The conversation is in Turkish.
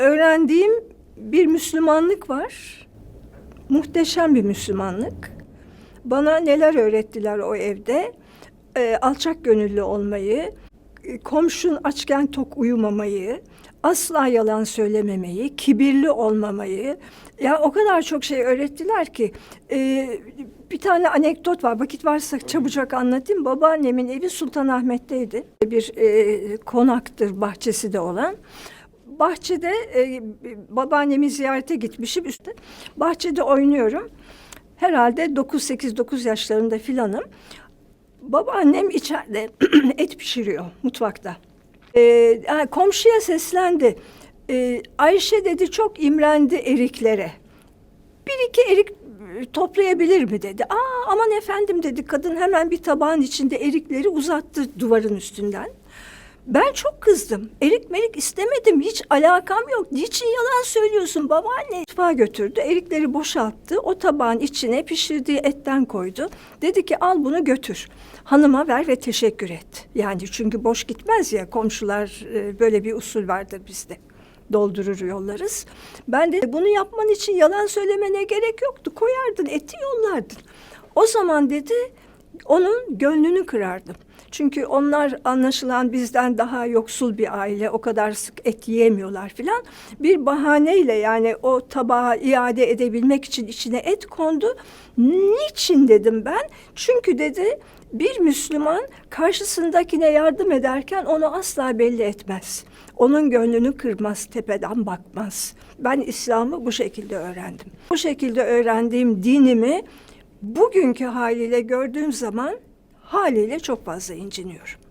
öğrendiğim bir Müslümanlık var. Muhteşem bir Müslümanlık. Bana neler öğrettiler o evde? Ee, alçak gönüllü olmayı, e, komşun açken tok uyumamayı, asla yalan söylememeyi, kibirli olmamayı. Ya o kadar çok şey öğrettiler ki. e, bir tane anekdot var. Vakit varsa çabucak anlatayım. Babaannemin evi Sultanahmet'teydi. Bir e, konaktır bahçesi de olan. Bahçede e, babaannemi ziyarete gitmişim. Üstte bahçede oynuyorum. Herhalde 9-8-9 yaşlarında filanım. Babaannem içeride et pişiriyor mutfakta. Yani komşuya seslendi. Ee, Ayşe dedi çok imrendi eriklere. Bir iki erik e, toplayabilir mi dedi. Aa aman efendim dedi kadın hemen bir tabağın içinde erikleri uzattı duvarın üstünden. Ben çok kızdım. Erik merik istemedim. Hiç alakam yok. Niçin yalan söylüyorsun babaanne? Mutfağa götürdü. Erikleri boşalttı. O tabağın içine pişirdiği etten koydu. Dedi ki al bunu götür. Hanıma ver ve teşekkür et. Yani çünkü boş gitmez ya komşular e, böyle bir usul vardır bizde. Doldurur yollarız. Ben de bunu yapman için yalan söylemene gerek yoktu. Koyardın eti yollardın. O zaman dedi onun gönlünü kırardım. Çünkü onlar anlaşılan bizden daha yoksul bir aile. O kadar sık et yiyemiyorlar filan. Bir bahaneyle yani o tabağı iade edebilmek için içine et kondu. Niçin dedim ben? Çünkü dedi bir Müslüman karşısındakine yardım ederken onu asla belli etmez. Onun gönlünü kırmaz, tepeden bakmaz. Ben İslam'ı bu şekilde öğrendim. Bu şekilde öğrendiğim dinimi bugünkü haliyle gördüğüm zaman haliyle çok fazla inciniyorum.